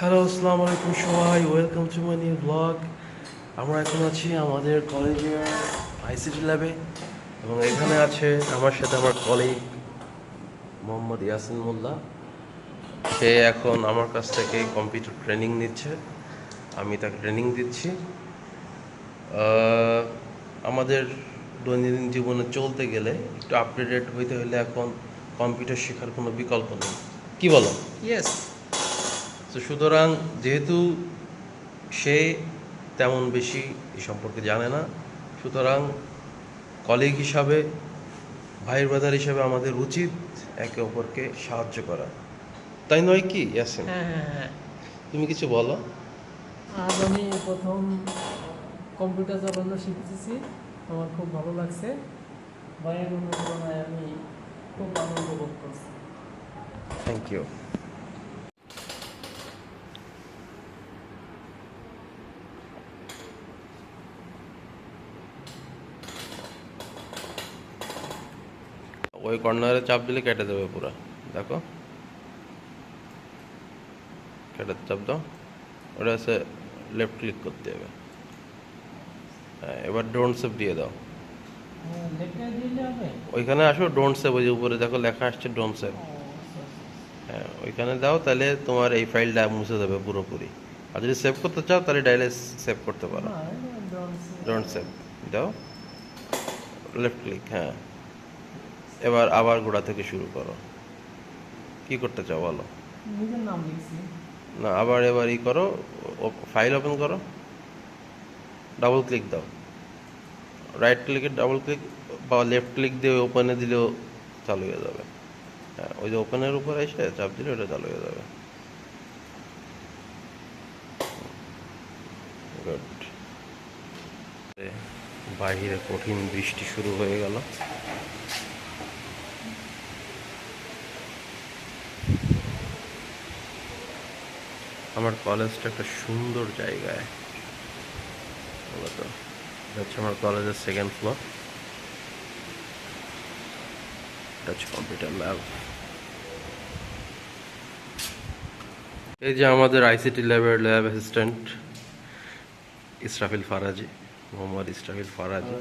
Hello আসসালামু আলাইকুম সবাই welcome to my new blog আমরা এখন আছি আমাদের কলেজের আইসিটি ল্যাবে এবং এখানে আছে আমার সাথে আমার কলিগ মোহাম্মদ ইয়াসিন মোল্লা। সে এখন আমার কাছ থেকে কম্পিউটার ট্রেনিং নিচ্ছে। আমি তাকে ট্রেনিং দিচ্ছি। আমাদের দৈনন্দিন জীবনে চলতে গেলে একটু আপডেটেড হইতে হলে এখন কম্পিউটার শেখার কোনো বিকল্প নেই। কি বলো? ইয়েস তো সুতরাং যেহেতু সে তেমন বেশি এ সম্পর্কে জানে না সুতরাং কলিগ হিসাবে ভাই ব্রাদার হিসাবে আমাদের উচিত একে অপরকে সাহায্য করা। তাই নয় কি ইয়াসিন? হ্যাঁ হ্যাঁ হ্যাঁ। তুমি কিছু বলো। আজ আমি প্রথম কম্পিউটার চালানো শিখতেছি। আমার খুব ভালো লাগছে। ভাইয়ের অনুপ্রেরণায় আমি খুব আনন্দ বোধ করছি। থ্যাংক ইউ ওই কর্নারে চাপ দিলে কেটে দেবে পুরো দেখো। কেটে চাপ দাও ওটা হচ্ছে লেফট ক্লিক করতে হবে। হ্যাঁ এবার ডোন্ট সেভ দিয়ে দাও। ওইখানে আসো ডোন্ট সেভ ওই যে উপরে দেখো লেখা আসছে ডোন্ট সেভ। হ্যাঁ ওইখানে দাও তাহলে তোমার এই ফাইলটা মুছে যাবে পুরোপুরি। আর যদি সেভ করতে চাও তাহলে ডাইলে সেভ করতে পারো। ডোন্ট সেভ দাও। লেফট ক্লিক হ্যাঁ। এবার আবার গোড়া থেকে শুরু করো। কি করতে চাও বলো? না আবার এবার ই করো ফাইল ওপেন করো। ডাবল ক্লিক দাও। রাইট ক্লিকে ডাবল ক্লিক বা লেফট ক্লিক দিয়ে ওপেনে দিলেও চালু হয়ে যাবে। হ্যাঁ ওই যে ওপেনের উপর এসে চাপ দিলে ওটা চালু হয়ে যাবে। বাহিরে কঠিন বৃষ্টি শুরু হয়ে গেল। আমার কলেজটা একটা সুন্দর জায়গায়। হচ্ছে আমার কলেজের সেকেন্ড ফ্লোর কম্পিউটার ল্যাব এই যে আমাদের আইসিটি ল্যাবের ল্যাব অ্যাসিস্ট্যান্ট ইসরাফিল ফারাজি, মোহাম্মদ ইসরাফিল ফারাজি।